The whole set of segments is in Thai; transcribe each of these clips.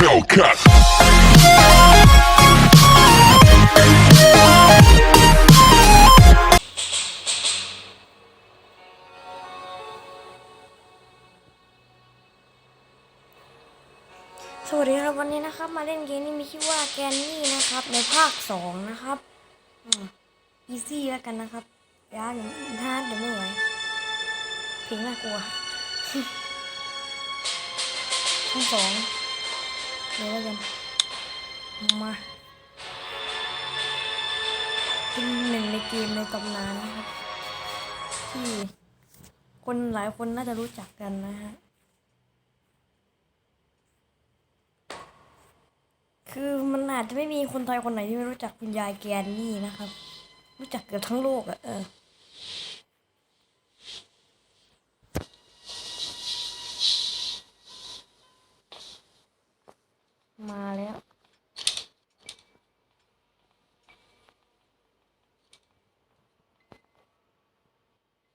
Hellcat. สวัสดีครับวันนี้นะครับ มาเล่นเกมนี้มีชื่อว่าแกนนี่นะครับ ในภาคสองนะครับอีซี่แล้วกันนะครับยากอย่างท้าเดี๋ยวไม่ไหวเพลงน่ากลัวทั้งสอง เลยแล้วกันมาเป็นหนึ่งในเกมในตำนานนะครับ ที่คนหลายคนน่าจะรู้จักกันนะฮะคือมันอาจจะไม่มีคนไทยคนไหนที่ไม่รู้จักคุณยายแกนนี่นะครับ รู้จักเกือบทั้งโลกอะเออ มาแล้ว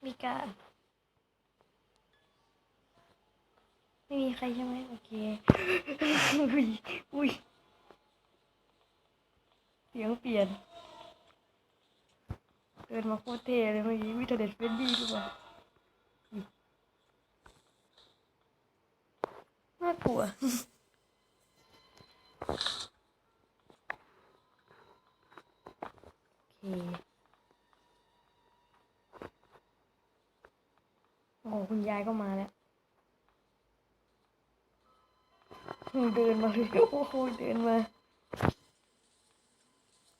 มีการ ไม่มีใครใช่ไหมโอเค อุ้ย อุ้ย เสียงเปลี่ยนเกินมาโคตรเท่เลยเมื่อกี้วิทเด็ดเฟนดี้ดีกว่าน่ากลัว โอเคโอ้โหคุณยายก็มาแล้วเดินมาเลยโอ้โหเดินมา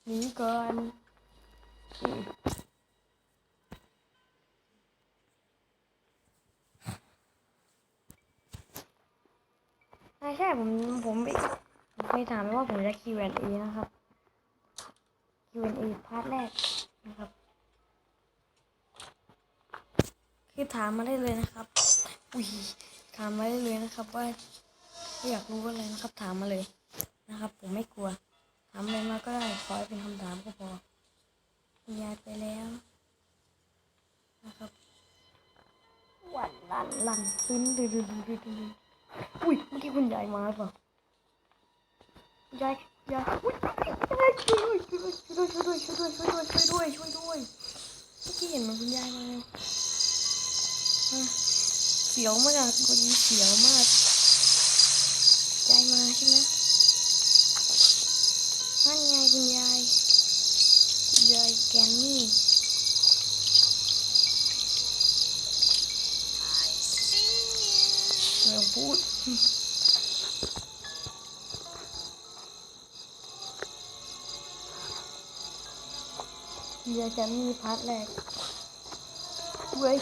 หนีก่อนอืมอ่าใช่ผมผมไปผมเคยถามว่าผมจะ Q&A นะครับ Q&A พาร์ทแรกนะครับ คือถามมาได้เลยนะครับ อุ้ยถามมาได้เลยนะครับ ว่าอยากรู้อะไรนะครับ ถามมาเลยนะครับ ผมไม่กลัว ถามอะไรมาก็ได้ขอให้เป็นคำถามก็พอคุณยายไปแล้วนะครับหวันลันลันซึ้นดูดูดูดูดูดูอุ้ยเมื่อกี้คุณยายมาหรือเปล่ายายยายอุ้ยยายยด้วยช่วยด้วยช่วยด้วย ช่วยด้วยช่วยด้วยช่วยด้วย ช่วยด้วย เมื่อกี้เห็นเหมันคุณยายมาเลยอะเสียวมากคนนี้เสียวมากยายมาใช่ไหมนั่นไงคุณยายคุณยายแกนนี่ไม่ต้องพูด คุณยายแกนนี่พาร์ทแรกเว้ย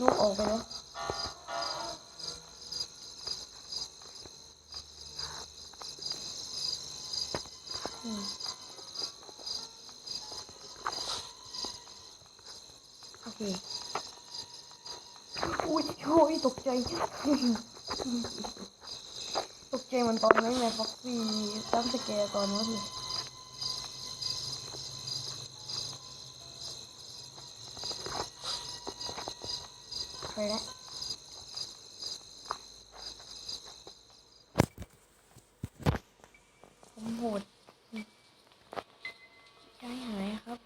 ลูกออกไปแล้วโอเคอุ้ยโอ้ยตกใจ ตกใจเหมันตอนนั้นไงฟ็อกซี่ตั้งสแกร์ตอนนั้นเลย ไปแล้วผมโหดยายหายครับ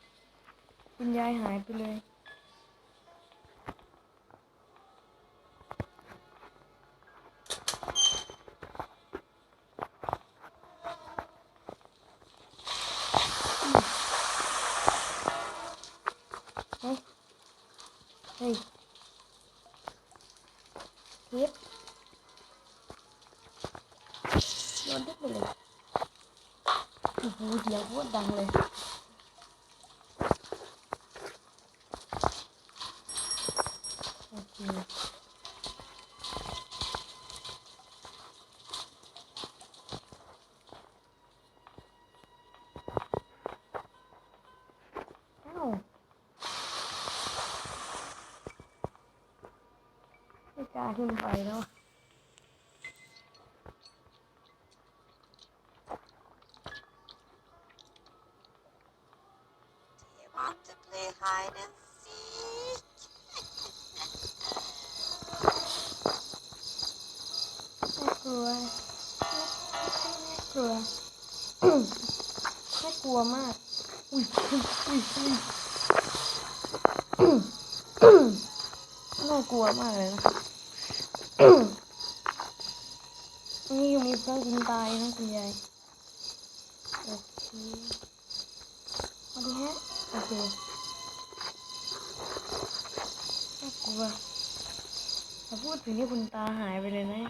คุณยายหายไปเลย เฮ้ย เฮ้ยคลิปโยนทุกไปเลยโอ้โหเสียงโคตรดังเลย โอเคอ้าวไม่ก ล้าขึ้นไปแล้ว You want to play hide and seek? น่ากลัวน่ากลัวน่ากลัวมากอุ้ยอุ้ยอุ้ยอุ้ยน่ากลัวมากเลยนะครับ นี่ยังมีเพื่อนคุณตายนะคุณยายโอเคสวัสดีฮะโอเคน่ากลัวแต่พูดถึงที่คุณตาหายไปเลยนะ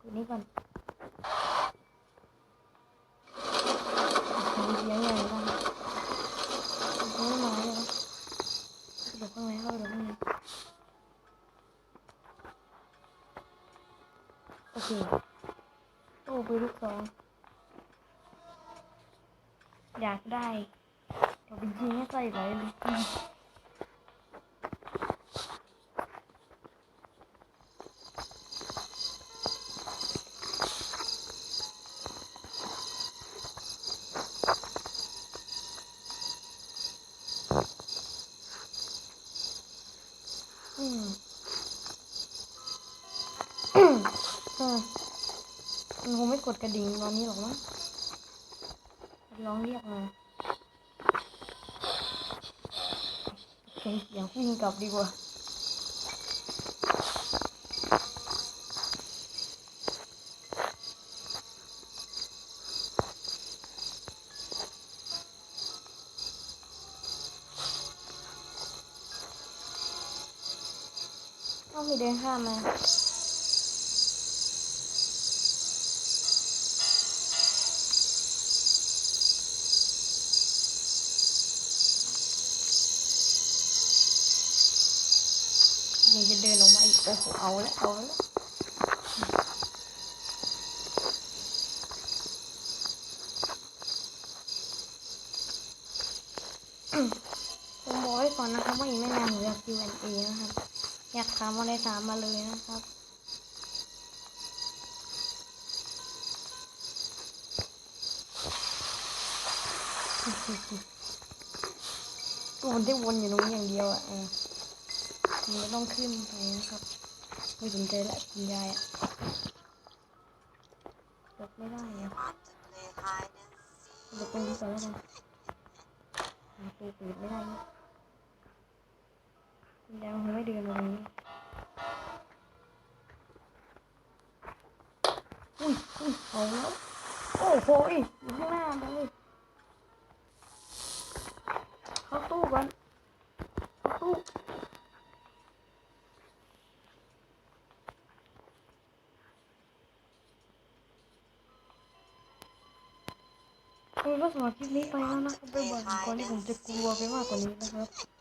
กูนี่ก่อน เคโอ้ไปลูกสองอยากได้เดี๋ยวไปยิงให้ใส่ไหลเลยอืมอืมอืมอืมมันคงไม่ กดกระดิ่งตอนนี้หรอกมั้งร้องเรียกมาเสียงเสียงวิ่งกลับดีกว่าต้องมีเดินข้ามมา ยังจะเดินออกมาอีกโอ้โหเอาล้วเอาแล้วผมบอกไว้ก่อนนะครับว่าอีกไม่นานผมอยาก Q&A นะครับ อยากถามอะไรถามมาเลยนะครับตัวนได้วนอยู่ตรงนี้อย่างเดียวอะ เออมันก็ต้องขึ้นไปนะครับ ไม่สนใจละคุณยายอะยกไม่ได้อะ Want to play hide and เดี๋ยวตรงนี้ก่อนแล้วกันหาตัวปิดไม่ได้นะคุณยายคงไม่เดินมาตรงนี้อุ้ยอุ้ยเอาแล้วโอ้โหอยู่ข้างหน้าเลยเข้าตู้ก่อนเข้าตู้ คือก็สำหรับคลิปนี้ไปแล้วนะครับไปบอกก่อนที่ผมจะกลัวไปมากกว่านี้นะครับ